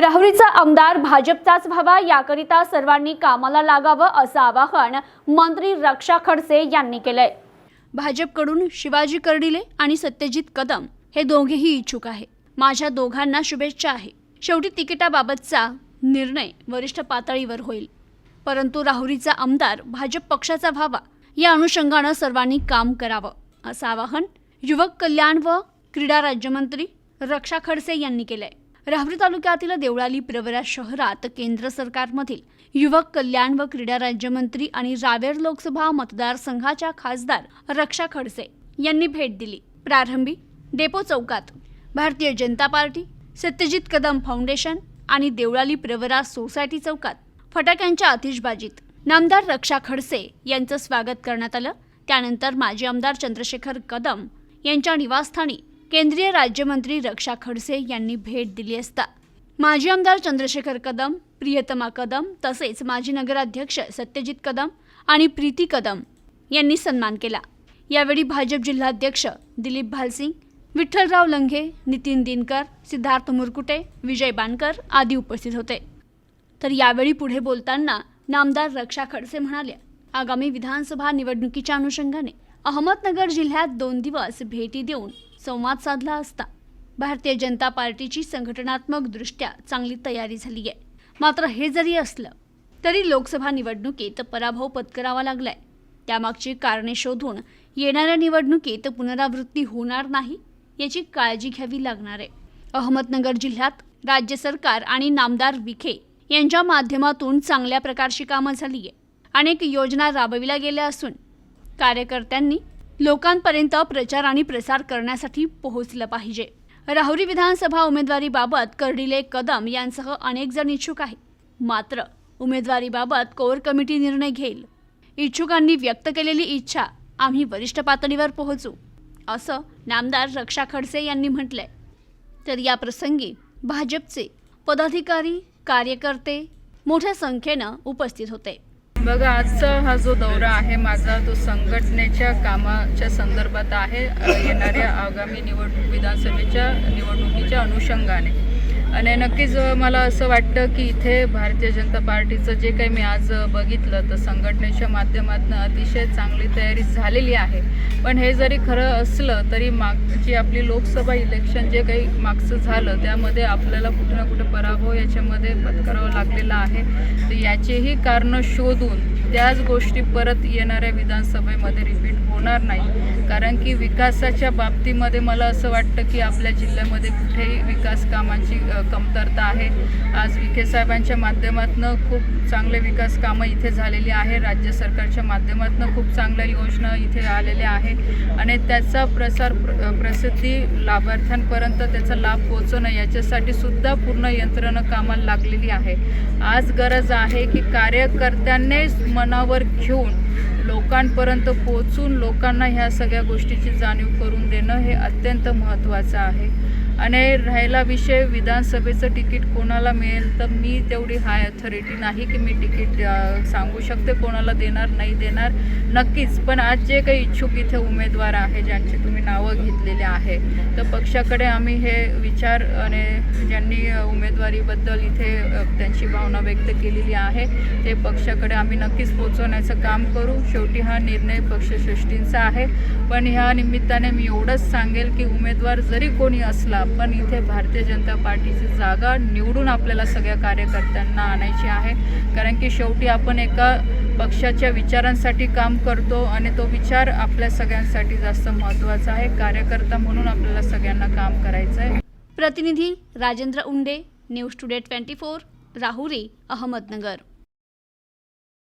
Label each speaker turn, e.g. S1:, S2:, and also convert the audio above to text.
S1: राहुरीचा आमदार भाजपचाच व्हावा याकरिता सर्वांनी कामाला लागावं असं आवाहन मंत्री रक्षा खडसे यांनी केलंय. भाजपकडून शिवाजी कर्डिले आणि सत्यजित कदम हे दोघेही इच्छुक आहे. माझ्या दोघांना शुभेच्छा आहे. शेवटी तिकिटाबाबतचा निर्णय वरिष्ठ पातळीवर होईल. परंतु राहुरीचा आमदार भाजप पक्षाचा व्हावा या अनुषंगानं सर्वांनी काम करावं असं आवाहन युवक कल्याण व क्रीडा राज्यमंत्री रक्षा खडसे यांनी केलंय. राहुरी तालुक्यातील देवळाली प्रवरा शहरात केंद्र सरकारमधील युवक कल्याण व क्रीडा राज्यमंत्री आणि रावेर लोकसभा मतदारसंघाच्या खासदार रक्षा खडसे यांनी भेट दिली. प्रारंभी डेपो चौकात. भारतीय जनता पार्टी सत्यजित कदम फाउंडेशन आणि देवळाली प्रवरा सोसायटी चौकात फटाक्यांच्या आतिषबाजीत नामदार रक्षा खडसे यांचं स्वागत करण्यात आलं. त्यानंतर माजी आमदार चंद्रशेखर कदम यांच्या निवासस्थानी केंद्रीय राज्यमंत्री रक्षा खडसे यांनी भेट दिली असता. माजी आमदार चंद्रशेखर कदम प्रियतमा कदम तसेच माजी नगराध्यक्ष सत्यजित कदम आणि प्रीती कदम यांनी सन्मान केला. यावेळी भाजप जिल्हाध्यक्ष दिलीप भालसिंग विठ्ठलराव लंघे नितीन दिनकर सिद्धार्थ मुरकुटे विजय बानकर आदी उपस्थित होते. तर यावेळी पुढे बोलताना नामदार रक्षा खडसे म्हणाले आगामी विधानसभा निवडणुकीच्या अनुषंगाने अहमदनगर जिल्ह्यात दोन दिवस भेटी देऊन संवाद साधला असता. भारतीय जनता पार्टीची संघटनात्मकदृष्ट्या चांगली तयारी झाली आहे. मात्र हे जरी असलं तरी लोकसभा निवडणुकीत पराभव पत्करावा लागलाय. त्यामागची कारणे शोधून येणाऱ्या निवडणुकीत पुनरावृत्ती होणार नाही याची काळजी घ्यावी लागणार आहे. अहमदनगर जिल्ह्यात राज्य सरकार आणि नामदार विखे यांच्या माध्यमातून चांगल्या प्रकारची कामं झाली आहे अनेक योजना राबविल्या गेल्या असून कार्यकर्त्यांनी लोकांपर्यंत प्रचार आणि प्रसार करण्यासाठी पोहोचलं पाहिजे. राहुरी विधानसभा उमेदवारीबाबत कर्डिले कदम यांसह अनेक जण इच्छुक आहेत. मात्र उमेदवारीबाबत कोर कमिटी निर्णय घेईल. इच्छुकांनी व्यक्त केलेली इच्छा आम्ही वरिष्ठ पातळीवर पोहोचू असं नामदार रक्षा खडसे यांनी म्हटलंय. तर या प्रसंगी भाजपचे पदाधिकारी कार्यकर्ते मोठ्या संख्येनं उपस्थित होते.
S2: बघा आजचा हा जो दौरा आहे माझा तो संघटनेच्या कामाच्या संदर्भात आहे. येणाऱ्या आगामी निवडणूक विधानसभेच्या निवडणुकीच्या अनुषंगाने. आणि नक्कीच मला असं वाटतं की इथे भारतीय जनता पार्टीचं जे काही मी आज बघितलं तर संघटनेच्या माध्यमातून अतिशय चांगली तयारी झालेली आहे. पण हे जरी खरं असलं तरी मागची आपली लोकसभा इलेक्शन जे काही मागचं झालं त्यामध्ये आपल्याला कुठं ना कुठं पराभव याच्यामध्ये पत्करावा लागलेला आहे. तर याचेही कारणं शोधून त्याच गोष्टी परत येणाऱ्या विधानसभेमध्ये रिपीट होणार नाही. कारण की विकासाच्या बाबतीमध्ये मला असं वाटतं की आपल्या जिल्ह्यामध्ये कुठेही विकास कामांची कमतरता आहे. आज विखे साहेबांच्या माध्यमातून खूप चांगले विकास कामं इथे झालेली आहे राज्य सरकारच्या माध्यमातून खूप चांगल्या योजना इथे आलेल्या आहे आणि त्याचा प्रसार प्र प्रसिद्धी लाभार्थ्यांपर्यंत त्याचा लाभ पोचवणं याच्यासाठी सुद्धा पूर्ण यंत्रणा कामाला लागलेली आहे. आज गरज आहे की कार्यकर्त्यांनीच मनावर घेऊन लोकांपर्यंत पोचून लोकांना ह्या सगळ्या गोष्टीची जाणीव करून देणं हे अत्यंत महत्त्वाचं आहे. आणि राहिला विषय विधानसभेचं तिकीट कोणाला मिळेल? तर मी तेवढी हाय अथॉरिटी नाही की मी तिकीट सांगू शकते. कोणाला देणार नाही देणार? नक्कीच. पण आज जे काही इच्छुक इथे उमेदवार आहे ज्यांची तुम्ही नावं घेतलेली आहे तर पक्षाकडे आम्ही हे विचार आणि ज्यांनी उमेदवारीबद्दल इथे त्यांची भावना व्यक्त केलेली आहे ते पक्षाकडे आम्ही नक्कीच पोचवण्याचं काम करू. शेवटी हा निर्णय पक्षश्रेष्ठींचा आहे. पण ह्या निमित्ताने मी एवढंच सांगेल की उमेदवार जरी कोणी असला पण इथे भारतीय जनता पार्टीची जागा निवडून आपल्याला सगळ्या कार्यकर्त्यांना आणायची आहे. कारण की शेवटी आपण एका पक्षाच्या विचारांसाठी काम करतो आणि तो विचार आपल्या सगळ्यांसाठी जास्त महत्त्वाचा आहे. कार्यकर्ता म्हणून आपल्याला सगळ्यांना काम करायचं आहे
S1: प्रतिनिधी Rajendra Unde news today twenty four Rahuri Ahmednagar.